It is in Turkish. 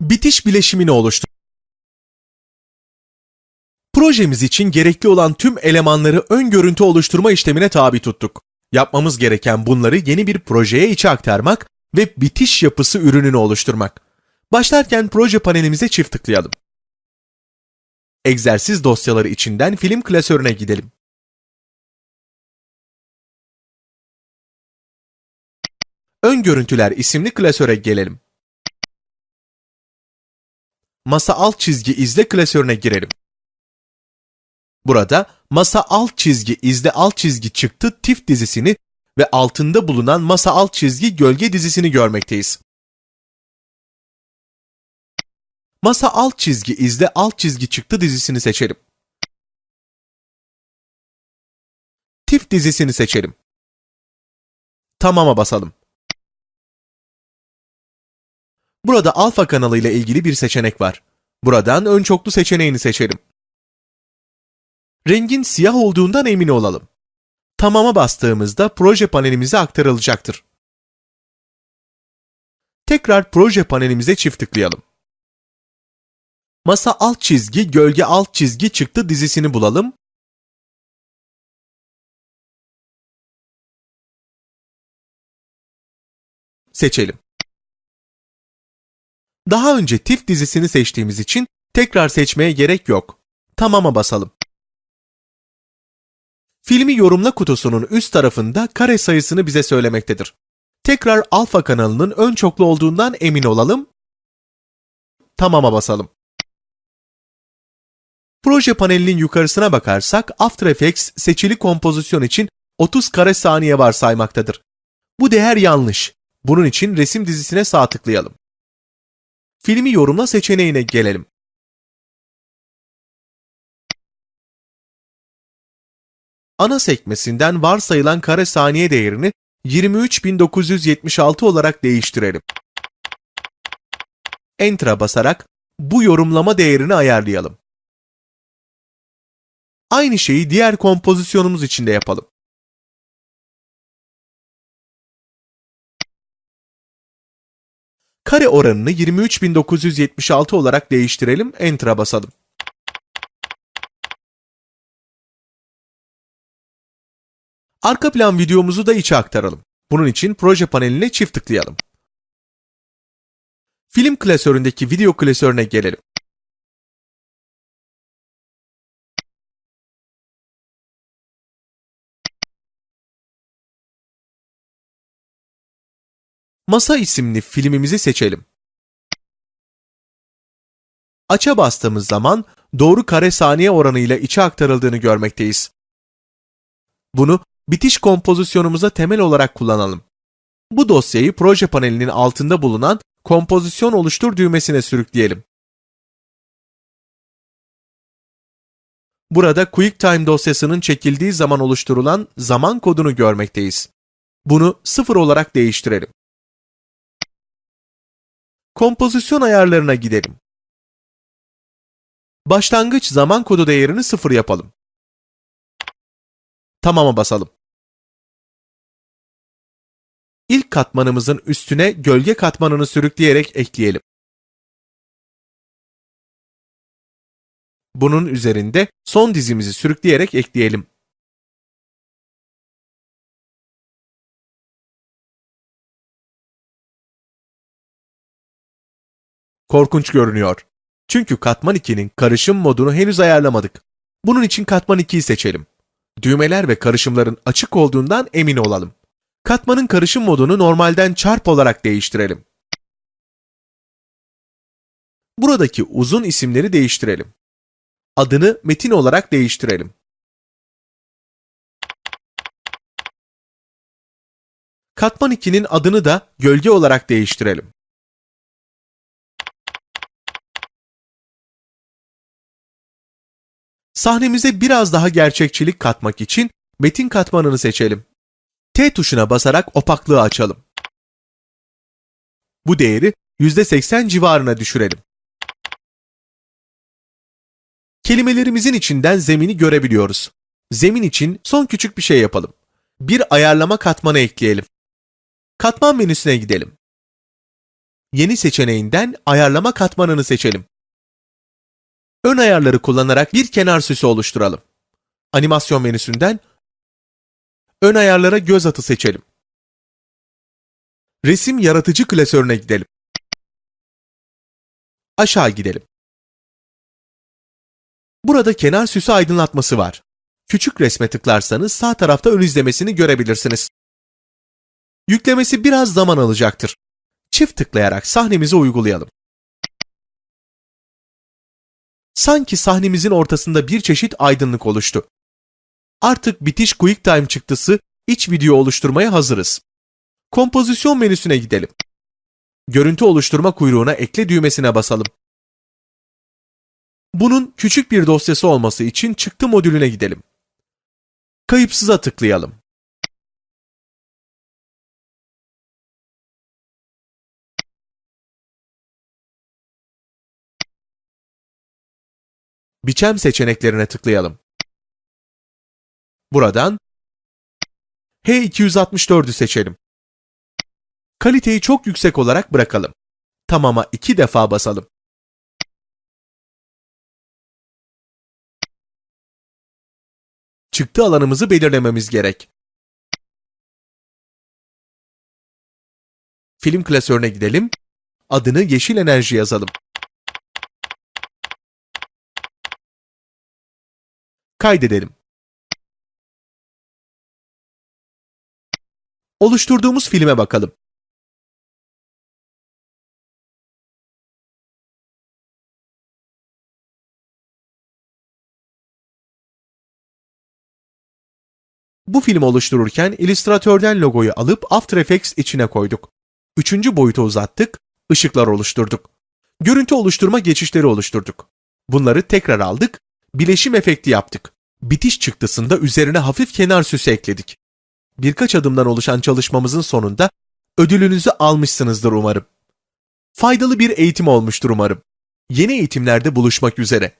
Bitiş bileşimini oluştur. Projemiz için gerekli olan tüm elemanları ön görüntü oluşturma işlemine tabi tuttuk. Yapmamız gereken bunları yeni bir projeye içe aktarmak ve bitiş yapısı ürününü oluşturmak. Başlarken proje panelimize çift tıklayalım. Egzersiz dosyaları içinden film klasörüne gidelim. Ön görüntüler isimli klasöre gelelim. Masa alt çizgi izle klasörüne girelim. Burada masa alt çizgi izle alt çizgi çıktı tif dizisini ve altında bulunan masa alt çizgi gölge dizisini görmekteyiz. Masa alt çizgi izle alt çizgi çıktı dizisini seçelim. Tif dizisini seçelim. Tamam'a basalım. Burada alfa kanalı ile ilgili bir seçenek var. Buradan ön çoklu seçeneğini seçelim. Rengin siyah olduğundan emin olalım. Tamam'a bastığımızda proje panelimize aktarılacaktır. Tekrar proje panelimize çift tıklayalım. Masa alt çizgi, gölge alt çizgi çıktı dizisini bulalım. Seçelim. Daha önce TIFF dizisini seçtiğimiz için tekrar seçmeye gerek yok. Tamam'a basalım. Filmi yorumla kutusunun üst tarafında kare sayısını bize söylemektedir. Tekrar alfa kanalının ön çoklu olduğundan emin olalım. Tamam'a basalım. Proje panelinin yukarısına bakarsak After Effects seçili kompozisyon için 30 kare saniye var saymaktadır. Bu değer yanlış. Bunun için resim dizisine sağ tıklayalım. Filmi yorumla seçeneğine gelelim. Ana sekmesinden varsayılan kare saniye değerini 23976 olarak değiştirelim. Enter'a basarak bu yorumlama değerini ayarlayalım. Aynı şeyi diğer kompozisyonumuz için de yapalım. Kare oranını 23976 olarak değiştirelim, Enter'a basalım. Arka plan videomuzu da içe aktaralım. Bunun için proje paneline çift tıklayalım. Film klasöründeki video klasörüne gelelim. Masa isimli filmimizi seçelim. Aç'a bastığımız zaman doğru kare saniye oranıyla içe aktarıldığını görmekteyiz. Bunu bitiş kompozisyonumuza temel olarak kullanalım. Bu dosyayı proje panelinin altında bulunan kompozisyon oluştur düğmesine sürükleyelim. Burada QuickTime dosyasının çekildiği zaman oluşturulan zaman kodunu görmekteyiz. Bunu sıfır olarak değiştirelim. Kompozisyon ayarlarına gidelim. Başlangıç zaman kodu değerini sıfır yapalım. Tamam'a basalım. İlk katmanımızın üstüne gölge katmanını sürükleyerek ekleyelim. Bunun üzerinde son dizimizi sürükleyerek ekleyelim. Korkunç görünüyor. Çünkü katman 2'nin karışım modunu henüz ayarlamadık. Bunun için katman 2'yi seçelim. Düğmeler ve karışımların açık olduğundan emin olalım. Katmanın karışım modunu normalden çarp olarak değiştirelim. Buradaki uzun isimleri değiştirelim. Adını metin olarak değiştirelim. Katman 2'nin adını da gölge olarak değiştirelim. Sahnemize biraz daha gerçekçilik katmak için metin katmanını seçelim. T tuşuna basarak opaklığı açalım. Bu değeri %80 civarına düşürelim. Kelimelerimizin içinden zemini görebiliyoruz. Zemin için son küçük bir şey yapalım. Bir ayarlama katmanı ekleyelim. Katman menüsüne gidelim. Yeni seçeneğinden ayarlama katmanını seçelim. Ön ayarları kullanarak bir kenar süsü oluşturalım. Animasyon menüsünden ön ayarlara göz atı seçelim. Resim yaratıcı klasörüne gidelim. Aşağı gidelim. Burada kenar süsü aydınlatması var. Küçük resme tıklarsanız sağ tarafta ön izlemesini görebilirsiniz. Yüklemesi biraz zaman alacaktır. Çift tıklayarak sahnemizi uygulayalım. Sanki sahnemizin ortasında bir çeşit aydınlık oluştu. Artık bitiş QuickTime çıktısı iç video oluşturmaya hazırız. Kompozisyon menüsüne gidelim. Görüntü oluşturma kuyruğuna ekle düğmesine basalım. Bunun küçük bir dosyası olması için çıktı modülüne gidelim. Kayıpsıza tıklayalım. Biçem seçeneklerine tıklayalım. Buradan H264'ü seçelim. Kaliteyi çok yüksek olarak bırakalım. Tamama iki defa basalım. Çıktı alanımızı belirlememiz gerek. Film klasörüne gidelim. Adını yeşil enerji yazalım. Kaydedelim. Oluşturduğumuz filme bakalım. Bu filmi oluştururken illüstratörden logoyu alıp After Effects içine koyduk. Üçüncü boyutu uzattık, ışıklar oluşturduk. Görüntü oluşturma geçişleri oluşturduk. Bunları tekrar aldık, bileşim efekti yaptık. Bitiş çıktısında üzerine hafif kenar süsü ekledik. Birkaç adımdan oluşan çalışmamızın sonunda ödülünüzü almışsınızdır umarım. Faydalı bir eğitim olmuştur umarım. Yeni eğitimlerde buluşmak üzere.